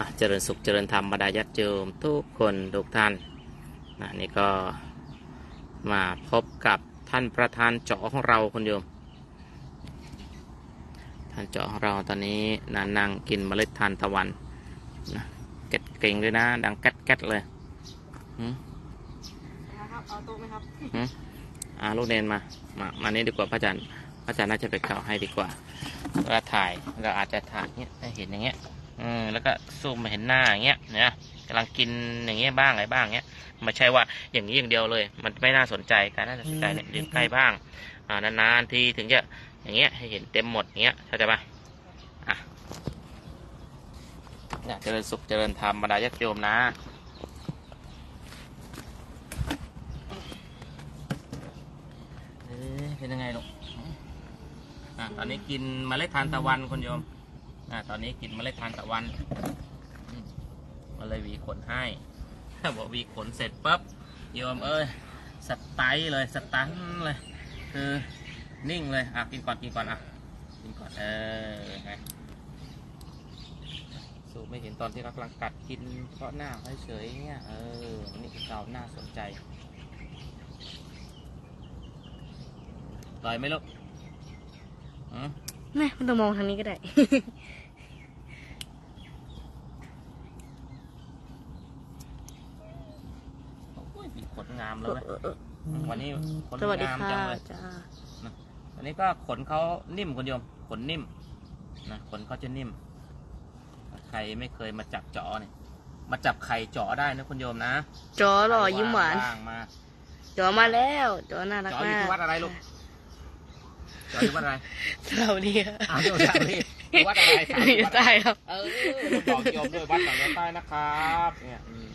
อะเจริญสุขเจริญธรรมบรรดาญาติโยมทุกคนทุกท่านนะนี่ก็มาพบกับท่านประธานเจาะของเราคุณโยม ท่านเจาะของเราตอนนี้นะนั่งกินเมล็ดทานตะวันนะเก็ดเก่งเลยนะ ดังแก๊ดแก๊ดเลยหืมครับเอาโต๊ะไหมครับหืมอ่าลูกเนนมา มา มานี่ดีกว่าพระอาจารย์พระอาจารย์น่าจะไปเก่าให้ดีกว่าเวลาถ่ายเราอาจจะถ่ายเนี้ยให้เห็นอย่างเงี้ย อืมแล้วก็ซูมมาเห็นหน้าอย่างเงี้ยนะกำลังกินอย่างเงี้ยบ้างอะไรบ้างเงี้ยไม่ใช่ว่าอย่างนี้อย่างเดียวเลย มันไม่น่าสนใจการน่าสนใจเนี่ยยืนใกล้บ้างอ่านานๆทีถึงจะอย่างเงี้ยให้เห็นเต็มหมดอย่างเงี้ยเข้าใจปะอะเนี่ยเจริญสุขเจริญธรรมบรรดาญาติโยมนะเอ๊ะเป็นยังไงลูกอะตอนนี้กินเมล็ดทานตะวันคุณโยม อ่าตอนนี้กินเมล็ดทานตะวันมาเลยวีขนให้บอกวีขนเสร็จปั๊บโยมเอ้ยสไตล์เลยสตันเลย คือนิ่งเลยอะกินก่อนกินก่อนอะกินก่อนเออไงสูไม่เห็นตอนที่เรากลังกัดกินเพราะหน้าเฉยๆเงี้ยเออนี่คือเราหน้าสนใจลอยไหมลูกอืมแม่ไม่ต้องมองทางนี้ก็ได้ โอ้ย มีขนงามเลยเว้ยวันนี้ขนสวัสดีงามค่ะจังเลยจ้าอันนี้ก็ขนเขานิ่มคุณโยมขนนิ่มนะขนเขาจะนิ่ม ใครไม่เคยมาจับจอเนี่ยมาจับไข่จอได้นะคุณโยมนะจอหล่อยิ้มหวานว่างมาจอมาแล้วจอน่ารักจออยู่มากที่วัดอะไรลูกจออยู่วัดอะไรเราดีค่ะอ้าวอยู่วัดอะไรอยู่วัดอะไรถามอยู่ใต้ครับ เออบอกโยมด้วยวัดสังเกตใต้นะครับ เนี่ยอืม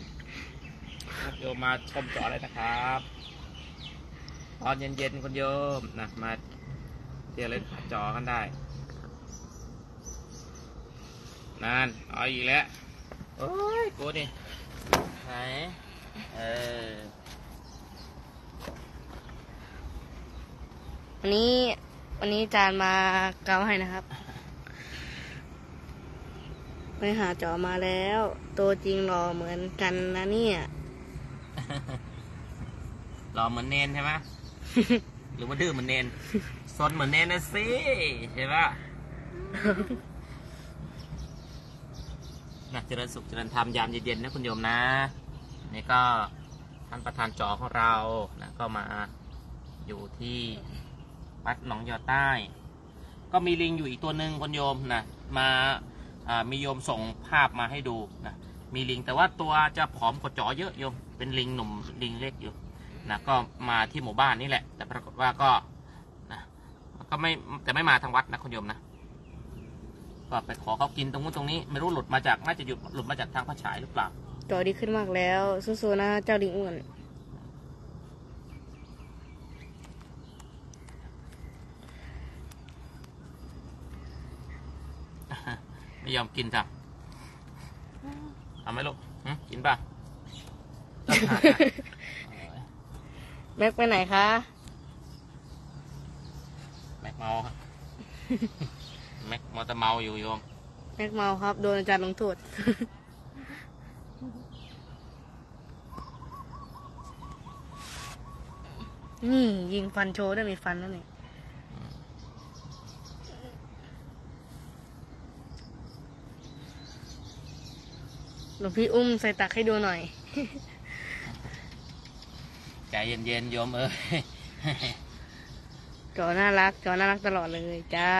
โยมมาชมจอเลยนะครับตอนเย็นๆคุณโยมนะมาเที่ยวเล่นจอกันได้นานเอาอีกแล้วโอ้ยกูนี่ไหนเออวันนี้วันนี้จานมาเกาให้นะครับไปหาจอมาแล้ว ตัวจริงหล่อเหมือนกันนะเนี่ย หล่อเหมือนเนนใช่ไหมหรือว่าดื้อเหมือนเนนซนเหมือนเนนนะสิใช่ปะนะเจริญสุขเจริญธรรมยามเย็นๆนะคุณโยมนะ นี่ก็ท่านประธานจอของเรานะก็มาอยู่ที่วัดหนองยอใต้ ก็มีลิงอยู่อีกตัวหนึ่งคุณโยมนะมาอ่ามีโยมส่งภาพมาให้ดูนะ มีลิง แต่ว่าตัวจะผอมกว่าจอเยอะโยมเป็นลิงหนุ่มลิงเล็กอยู่นะก็มาที่หมู่บ้านนี่แหละ แต่ปรากฏว่าก็นะก็ไม่แต่ไม่มาทางวัดนะคุณโยมนะก็ไปขอเขากินตรงนู้นตรงนี้ ไม่รู้หลุดมาจากน่าจะหยุดหลุดมาจากทางพระฉายหรือเปล่าจอดีขึ้นมากแล้วสู้ๆนะเจ้าลิงอ้วนไม่ยอมกินจ้ะ เอาไหมลูกหึกินป่ะแม็กไปไหนคะ แม็กเมาครับ แม็กมอเตอร์เมาอยู่โยม แม็กเมาครับ โดนอาจารย์ลงโทษ นี่ยิงฟันโชว์ได้วยมีฟันแล้วเนี่ย หลวงพี่อุ้มใส่ตักให้ดูหน่อย ใจเย็นๆโยมเอ้ยจอน่ารักจอน่ารักตลอดเลยจ้า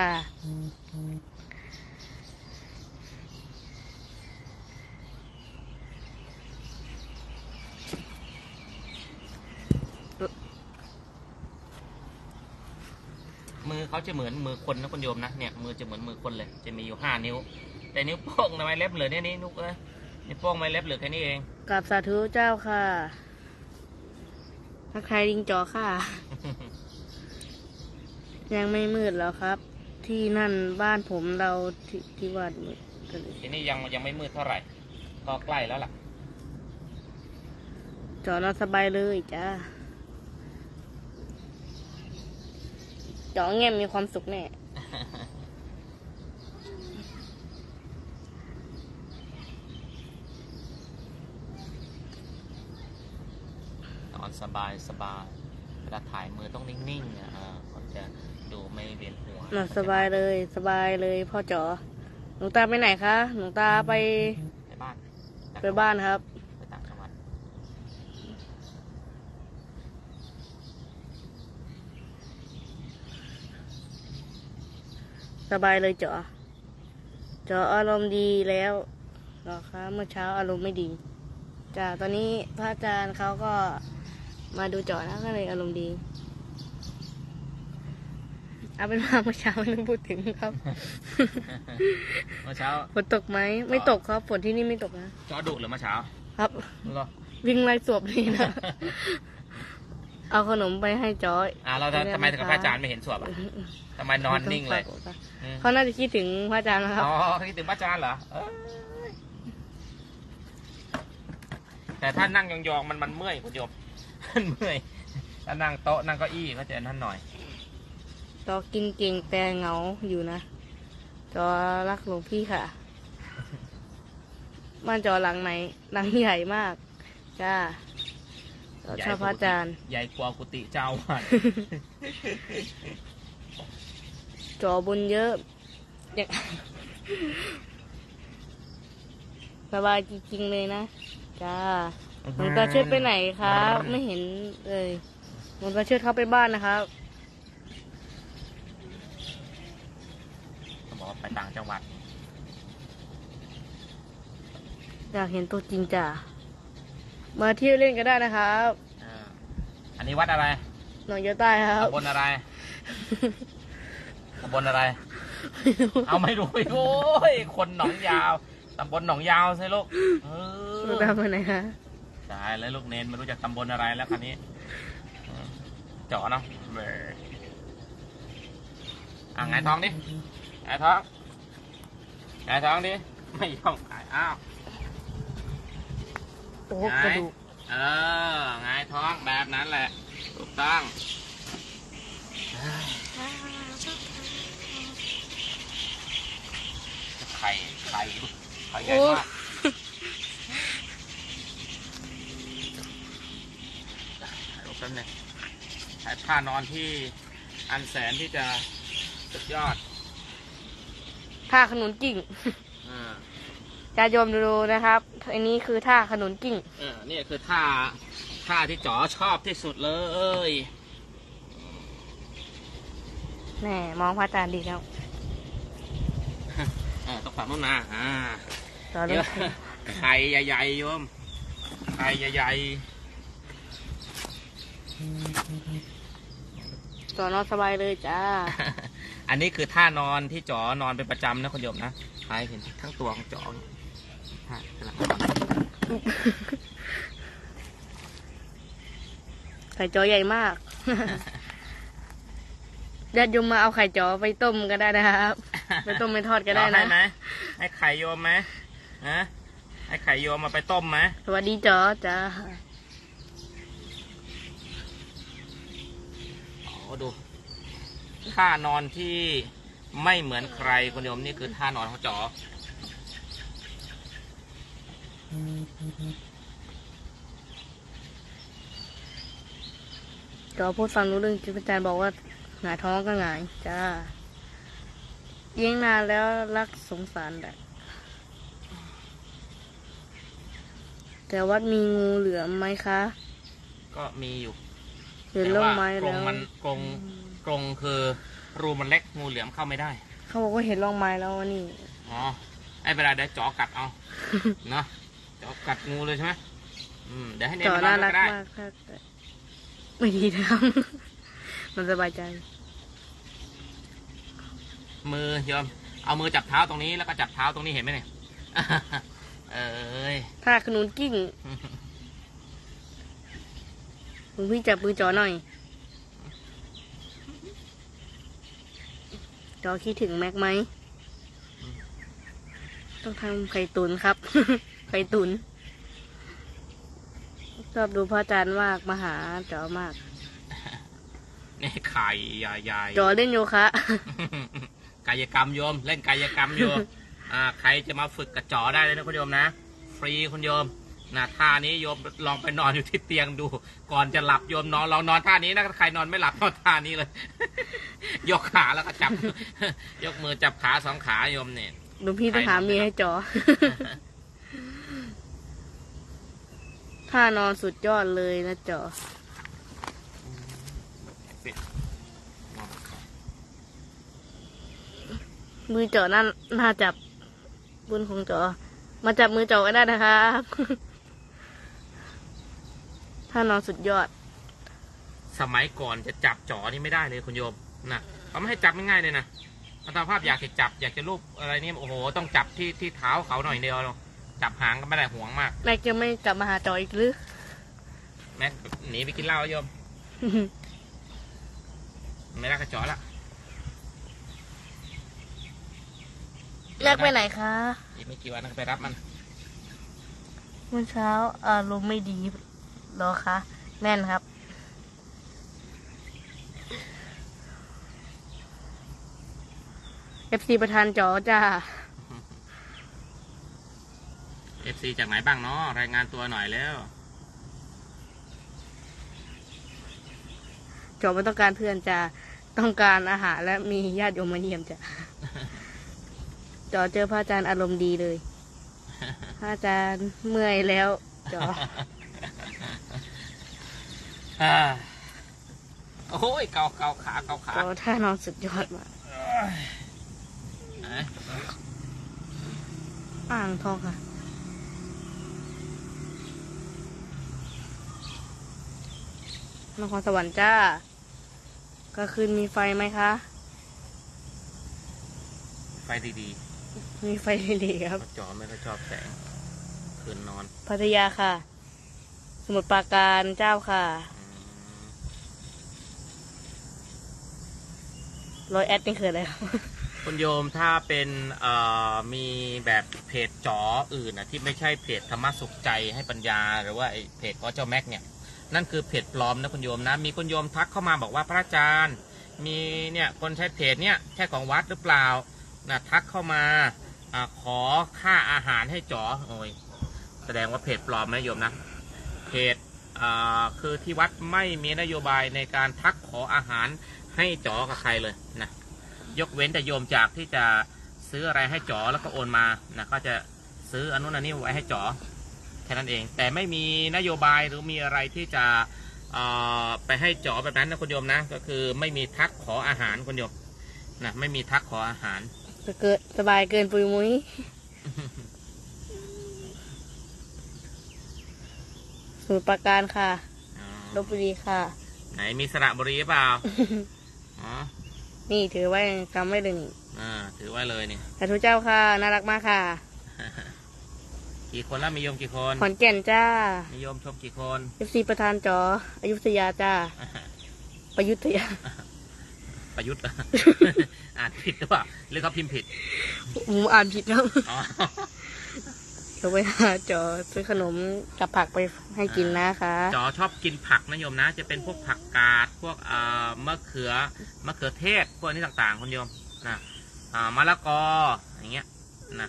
มือเขาจะเหมือนมือคนนะคุณโยมนะเนี่ยมือจะเหมือนมือคนเลย จะมีอยู่ห้านิ้ว แต่นิ้วโป้งทำไมเล็บเหลือเนี่ยนี่นุกเอ้ย นิ้วโป้งไม่เล็บเหลือแค่นี้เอง กับสาธุเจ้าค่ะทักทายลิงจอค่ะ ยังไม่มืดแล้วครับ ที่นั่นบ้านผมเราที่ที่วัดมืดกันเลยทีนี้ยังยังไม่มืดเท่าไหร่ ก็ใกล้แล้วล่ะ จอนอนสบายเลยจ้าจอเงียบมีความสุขแน่ อน สบายสบายเวลาถ่ายมือต้องนิ่งๆอะอ่าเขาจะดูไม่เวียนหัวน่ะสบายเลย สบายเลยพ่อจ๋อหลวงตาไปไหนคะหลวงตาไปไปบ้านไปบ้านครับไปต่างจังหวัดสบายเลยจ๋อจ๋ออารมณ์ดีแล้วเหรอคะเมื่อเช้าอารมณ์ไม่ดีจ้าตอนนี้พระอาจารย์เขาก็ มาดูจ๋อแล้วก็เลยอารมณ์ดี เอาเป็นว่าเมื่อเช้าไม่ต้องพูดถึงครับ เมื่อเช้า ฝนตกไหม ไม่ตกครับ ฝนที่นี่ไม่ตกนะ จอดุหรือเมื่อเช้า ครับ เหรอ วิ่งไล่สวบนี่นะ เอาขนมไปให้จอยอ่าเราจะทำไมถึงกับพระอาจารย์ไม่เห็นสวบอะทำไมนอนนิ่งเลยอืมเขาน่าจะคิดถึงพระอาจารย์นะครับ อ๋อคิดถึงพระอาจารย์เหรอเอ้ยแต่ถ้านั่งยองๆมันมันเมื่อยคุณโยม มันเมื่อยถ้านั่งโต๊ะนั่งเก้าอี้ก็จะนั่นหน่อยจอกินเก่งแต่เหงาอยู่นะ จอรักหลวงพี่ค่ะบ้านจอหลังไหนหลังใหญ่มากจ้าจอชอบพระอาจารย์ ใหญ่กว่ากุฏิเจ้าอาวาดจอบนเยอะอย่างสบายจริงๆเลยนะ จ้า หลวงตาเชิดไปไหนครับ ไม่เห็นเลยหลวงตาเชิดเข้าไปบ้านนะครับเขาบอกว่าไปต่างจังหวัด อยากเห็นตัวจริงจ้ะมาเที่ยวเล่นก็ได้นะครับอ่า อันนี้วัดอะไรหนองเยอะใต้ครับ ตำบลอะไรตำบลอะไร เอาไม่รู้อีกโอ้ยคนหนองยาว ตำบลหนองยาวใช่ลูกเอหนูอตามไปไหนฮะ ได้แล้วลูกเนนไม่รู้จักตำบลอะไรแล้วคันนี้อืมเจาะเนาะเบอร์อะไงายท้องดิไงายท้องไงายท้องดิ ไม่ยอมขายอ้าวโอ้โหไหนกระดูกเออไงายท้องแบบนั้นแหละ ถูกต้องไข่ไข่ไข่ใหญ่โอ้มากรู ปแป๊บนึงใช้ผ้านอนที่อันแสนที่จะสุดยอดท่าขนุนกิ่งอ่าจะโยมดูนะครับ อันนี้คือท่าขนุนกิ่ง เออนี่คือท่าท่าที่จ๋อชอบที่สุดเลยแหน่มองพระอาจารย์ดีครับเออต้องฝังนู้นนะอ่าตอนเดี๋นี้ยวไข่ใหญ่ๆโยมไข่ใหญ่ ตอนนอนสบายเลยจ้าๆอันนี้คือท่านอนที่จ๋อนอนเป็นประจำนะคุณโยมนะใครเห็นทั้งตัวของจ๋อเนี่ยท่ากำลังนอนไข่จอใหญ่มากญาติโยมมาเอาไข่จอไปต้มก็ได้นะครับ ไปต้มไปทอดก็ได้เอานะให้ไหมให้ไข่โยมไหมฮะให้ไข่โยมมาไปต้มไหมสวัสดีจอจ้า โอ้ดูท่านอนที่ไม่เหมือนใครคุณโยมนี่คือท่านอนของจ๋อจอพูดฟังรู้เรื่องจิตอาจารย์บอกว่าหงายท้องก็หงายจ้าเลี้ยงนานแล้วรักสงสารแบบแต่วัดมีงูเหลือมไหมคะ ก็มีอยู่ เห็นแต่ร่มว่าไม้กรงแล้วมันกรงกรงคือรูมันเล็กงูเหลือมเข้าไม่ได้ เขาบอกว่าเห็นร่องไม้แล้วอะนี่ อ๋อไอ้เวลาเดี๋ยวจอกัดเอา เนาะจอกัดงูเลยใช่ไหมอืมเดี๋ยวให้เนจอมน่าานอนรักก็ได้มากครับแต่ไม่ดีนะครับมันสบายใจ มือโยมเอามือจับเท้าตรงนี้แล้วก็จับเท้าตรงนี้เห็นไหมเนี่ย เอ้ย ถ้าขนุนกิ้ง คุณพี่จับมือจอหน่อย จอคิดถึงแม็กไหม ต้องทำไข่ตุนครับ ไข่ตุน ชอบดูพระอาจารย์มากมาหาจอมากนี่ไข่ใหญ่จอเล่นโยคะๆกายกรรมโยม เล่นกายกรรมโยม อ่า ใครจะมาฝึกกับจอได้เลยนะคุณโยมนะ ฟรีคุณโยม นะท่านี้โยมลองไปนอนอยู่ที่เตียงดู ก่อนจะหลับโยมนอนลองนอนท่านี้นะใครนอนไม่หลับนอนท่านี้เลย ยกขาแล้วก็จับ ยกมือจับขาสองขาโยมเนี่ยหลวงพี่ต้องหาเมียให้จอถ้านอนสุดยอดเลยนะจอมือจอน่าน่าจับบุญของจอ มาจับมือจอก็ได้นะครับ ถ้านอนสุดยอด สมัยก่อนจะจับจอนี่ไม่ได้เลยคุณโยมนะเขาไม่ให้จับง่ายๆเลยนะอัตมาภาพอยากจะจับอยากจะรูปอะไรนี่โอ้โห ต้องจับที่ที่เท้าเขาหน่อยเดียวหรอกจับหางก็ไม่ได้ห่วงมาก แม็กจะไม่กลับมาหาจออีกหรือ แม็กหนีไปกินเหล้าแล้วโยม ไม่รักกระจอละแลกไปไหนคะ อีกไม่กี่วันก็ไปรับมัน เมื่อเช้าอารมณ์ไม่ดี เหรอคะแม่นครับเอฟซีประธานจอจ้าเอฟซีจากไหนบ้างเนาะรายงานตัวหน่อยแล้ว จอไม่ต้องการเพื่อนจ้าต้องการอาหารและมีญาติโยมมาเยี่ยมจ้ะ จอเจอพระอาจารย์อารมณ์ดีเลย พระอาจารย์เมื่อยแล้ว จอ อ่าโอ้ยเกาเกาขาเกาขาจอท่านอนสุดยอดมากไหนอ่างทองค่ะ นครสวรรค์จ้าก็คืนมีไฟไหมคะ ไฟดีมีไฟดีๆๆครับกระจอไม่ค่อยชอบแสง คืนนอน พัทยาค่ะ สมุทรปราการเจ้าค่ะ อืม ร้อยแอดนี่คืออะไรครับ คุณโยมถ้าเป็นเอ่อมีแบบเพจจออื่นนะที่ไม่ใช่เพจธรรมะสุขใจให้ปัญญา หรือว่าไอเพจก็เจ้าแม็กเนี่ยนั่นคือเพจปลอมนะคุณโยมนะ มีคุณโยมทักเข้ามาบอกว่าพระอาจารย์ มีเนี่ยคนใช้เพจเนี่ยใช่ของวัดหรือเปล่านะทักเข้ามาอาขอค่าอาหารให้จอโอ้ยแสดงว่าเพจปลอมนะโยมนะเพจอ่าคือที่วัดไม่มีนโยบายในการทักขออาหาร ให้จอกับใครเลยนะยกเว้นแต่โยมจากที่จะซื้ออะไรให้จอแล้วก็โอนมานะก็จะซื้ออนนุนอันนี้ไว้ให้จอแค่นั้นเอง แต่ไม่มีนโยบายหรือมีอะไรที่จะเอ่อไปให้จอแบบนั้นนะคุณโยมนะ ก็คือไม่มีทักขออาหารคุณโยมนะไม่มีทักขออาหารจะเกิดสบายเกินปุยมุ้ยสมุทรปราการค่ะอ๋อลบบุรีค่ะ ไหนมีสระบุรีหรือเปล่า อ๋อนี่ถือไว้จำไว้เลยนี่อ่า ถือไว้เลยนี่สาธุเจ้าค่ะ น่ารักมากค่ะ กี่คนแล้วมีโยมกี่คนขอนแก่นจ้ามีโยมชมกี่คนเอฟซีประธานจออยุธยาจ้า ประยุทยา ประยุทธ์ อ่านผิดหรือเปล่าหรือเขาพิมพ์ผิด หมูอ่านผิดครับอ๋อ เดี๋ยวไปหาจอซื้อขนมกับผักไปให้กินนะคะจอชอบกินผักนะโยมนะ จะเป็นพวกผักกาดพวกเอ่อมะเขือมะเขือเทศพวกนี้ต่างๆคุณโยมนะอ่ามะละกออย่างเงี้ยนะ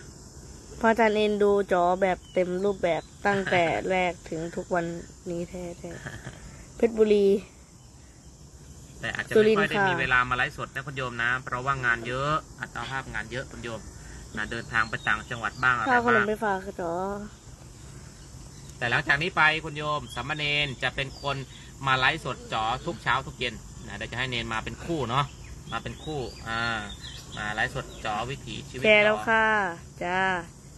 พระอาจารย์เอ็นดูจอแบบเต็มรูปแบบตั้งแต่แรกถึงทุกวันนี้แท้ๆเพชรบุรี แต่อาจจะสุไม่รินทร์ค่อยได้ค่ะมีเวลามาไลฟ์สดนะคุณโยมนะ เพราะว่างานเยอะอัตราภาพงานเยอะคุณโยม นะเดินทางไปต่างจังหวัดบ้างอะไรข้าวขนบ้ามงไปฝากจอแต่หลังจากนี้ไปคุณโยมสามเณรจะเป็นคนมาไลฟ์สดจอทุกเช้าทุกเย็นนะเดี๋ยวจะให้เนนมาเป็นคู่เนาะมาเป็นคู่อ่ามาไลฟ์สดจอวิถีชีวิตแกแล้วจอค่ะจ้า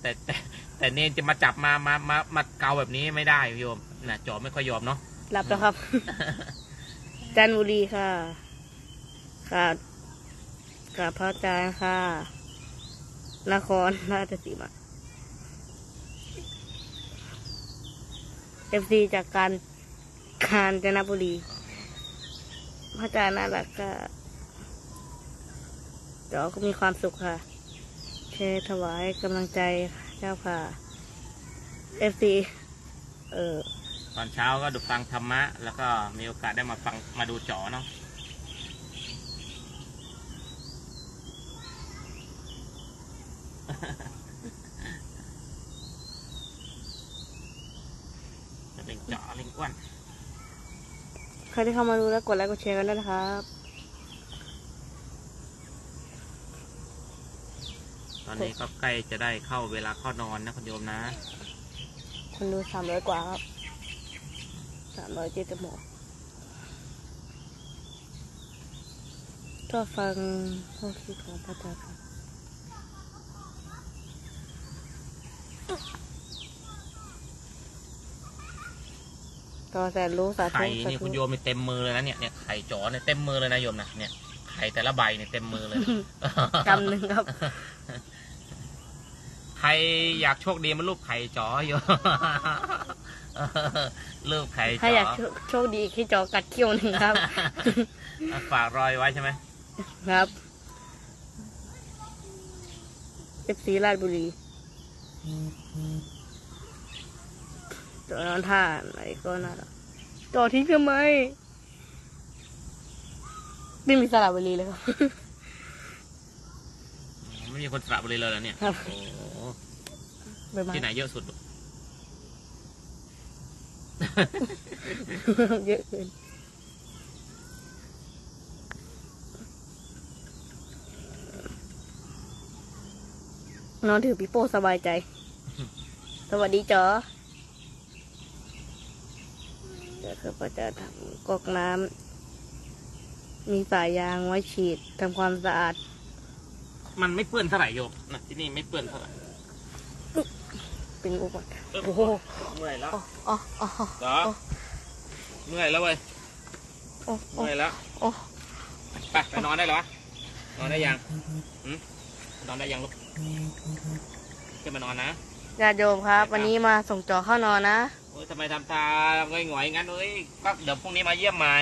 แต่แต่แต่เนนจะมาจับมามามามาเกาแบบนี้ไม่ได้โยมนะจอไม่ค่อยยอมเนาะรับแล้วครับ จันทบุรีค่ะค่ะกับพระอาจารย์ค่ะ นครราชสีมาเอฟซีจากการกาญจนบุรีพระอาจารย์น่ารักก็เดี๋ยวก็มีความสุขค่ะแชถวายกำลังใจเจ้าค่ะเอฟซีเออตอนเช้าก็ดูฟังธรรมะ แล้วก็มีโอกาสได้มาฟังมาดูจอเนาะ ลิงเจาะลิงอ้วนใครที่เข้ามาดูแล้วกดไลค์กดแชร์กันด้วยนะครับ ตอนนี้ก็ใกล้จะได้เข้าเวลาเข้านอนนะคุณโยมนะ คนดูสามร้อยกว่าครับสามร้อยเจ็ดสิบหกก็ฟังข้อคิดของพระอาจารย์ครับ ก็แต่รู้สาธุไข่สานี่ธุคุณโยมมีเต็มมือเลยนะเนี่ยเนี่ยไข่จ๋อเนี่ยเต็มมือเลยนะโยมนะเนี่ยไข่แต่ละใบเนี่ยเต็มมือเลยนะกำหนึ่งครับ ใครอยากโชคดีมารูปไข่จ๋อโยมรูปไข่ถ้าจ๋อยากอโชโชคดีให้จอกัดเขี้ยวหนึ่งครับ ฝากรอยไว้ใช่ไหมครับเอฟซีราชบุรี จอนอนท่าไหนก็น่ารักจอทิ้งทำไมไม่มีสระบุรีเลยครับ ไม่มีคนสระบุรีเลยเหรอเนี่ยครับ โอ้โหไปมาที่ไหนเยอะสุดลูกเยอะเกินนอนถือปิโป้สบายใจ สวัสดีจอ เดี๋ยวข้าพเจ้าทำกรอกน้ำมีสายยางไว้ฉีดทำความสะอาด มันไม่เปื้อนเท่าไหร่โยมนะที่นี่ไม่เปื้อนเท่าไหร่เป็นอุปกรณ์โอ้โหเมื่อยแล้วอ๋ออ๋ออ๋อเหรอเมื่อยแล้วเว้ยอ๋อเมื่อยแล้วอ๋อไปไปนอนได้เหรอนอนได้ยังหืมนอนได้ยังลูกจะมานอนนะญาติโยมครับ วันนี้มาส่งจอเข้านอนนะโอ้ย ทำไมทำตาหงอยๆงั้นเอ้ยก็เดี๋ยวพรุ่งนี้มาเยี่ยมใหม่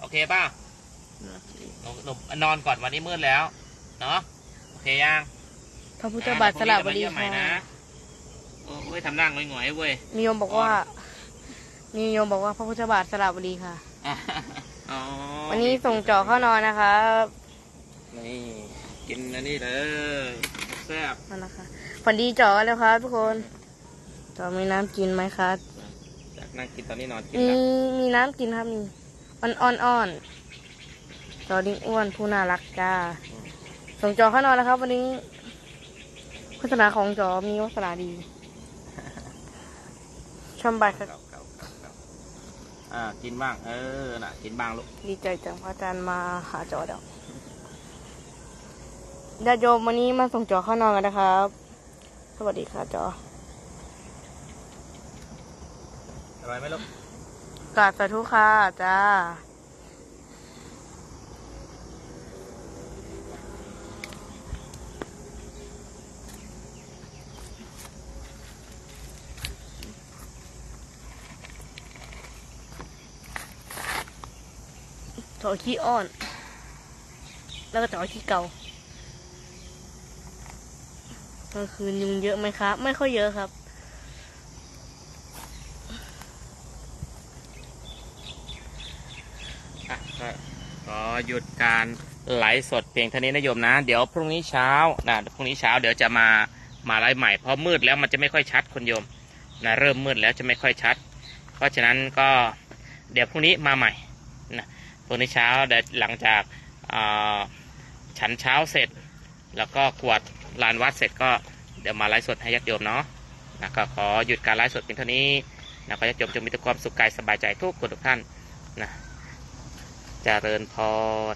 โอเคป่ะหนูหนูนอนก่อนวันนี้มืดแล้ว เนาะโอเคยังพระพุทธบาทสระบุรีเดี๋ยวพงนี้จะมาเยี่ยมใหม่นะค่ะโอ้ยทำหน้าหงอยๆเว้ยมีโยมบอกว่า มีโยมบอกว่าพระพุทธบาทสระบุรีค่ะอ๋อวันนี้ส่งจอเข้านอนนะครับนี่กินอันนี้เลยแซ่บนั่นนะคะฝันดีจอกันแล้วครับทุกคนจอมีน้ำกินไหมครับ จากนั่งกินตอนนี้นอนกินมีแล้วมีน้ำกินครับมีอ่อนอ่อนอ่อนจอดิ้งอ้วนผู้น่ารักจ้าส่งจอเข้านอนแล้วครับ วันนี้โฆษณาของจอมีโฆษณาดี ชมบายครับครับครับครับอ่ากินบ้าง เออน่ะ กินบ้างลูกดีใจจังพระอาจารย์มาหาจอเดยวญาติโยมวันนี้มาส่งจอเข้านอนกันนะครับ สวัสดีค่ะจอ อร่อยไหมลูกกราบสาธุค่ะจ้าจอขี้อ้อน แล้วก็จอขี้เก่ากลางคืนยุงเยอะไหมครับ ไม่ค่อยเยอะครับ อะก็ขอ หยุดการไลฟ์สดเพียงเท่านี้นะโยมนะ เดี๋ยวพรุ่งนี้เช้านะพรุ่งนี้เช้าเดี๋ยวจะมามาไลฟ์ใหม่เพราะมืดแล้วมันจะไม่ค่อยชัดคุณโยมนะเริ่มมืดแล้วจะไม่ค่อยชัด เพราะฉะนั้นก็เดี๋ยวพรุ่งนี้มาใหม่นะพรุ่งนี้เช้าเดี๋ยวหลังจากฉันเช้าเสร็จ แล้วก็กวดลานวัดเสร็จก็เดี๋ยวมาไลฟ์สดให้ญาติโยมเนาะนะก็ขอหยุดการไลฟ์สดเพียงเท่านี้นะขอญาติโยมจงมีแต่ความสุขกายสบายใจทุกคนทุกท่านนะ เจริญพร